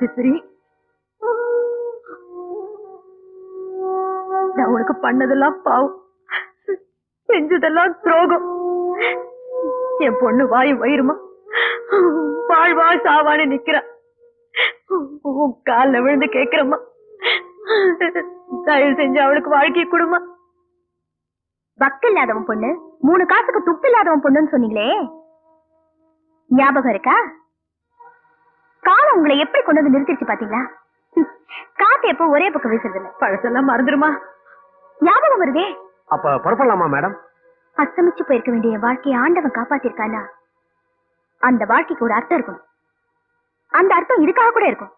ஈஸ்வரி நான் உனக்கு பண்ணதெல்லாம் பாவம். செஞ்சதெல்லாம் துரோகம். என் பொண்ணு வாய் வயிறுமா? வாழ்வா சாவான்னு நிக்கிறா. உன் கால்ல விழுந்து கேக்குறம்மா. தயவு செஞ்சு அவளுக்கு வாழ்க்கை கொடுமா. வக்கு இல்லாதவன் பொண்ணு. மூணு காசுக்கு துப்பு இல்லாதவன் பொண்ணுன்னு சொன்னீங்களே. ஞாபகம் இருக்கா? உங்களை எப்படி கொண்டு வந்து நிறுத்திடுச்சு பாத்தீங்களா? காத்து எப்போ ஒரே பக்கம் வீசுறது இல்ல பழசெல்லாம் மறந்துருமா? ஞாபகம் வருதே? அப்ப புறப்படலாமா மேடம்? அஸ்தமிச்சு போயிருக்க வேண்டிய வாழ்க்கையை ஆண்டவன் காப்பாத்திருக்கானா? அந்த வாழ்க்கைக்கு ஒரு அர்த்தம் இருக்கணும். அந்த அர்த்தம் இதுக்காக கூட இருக்கும்.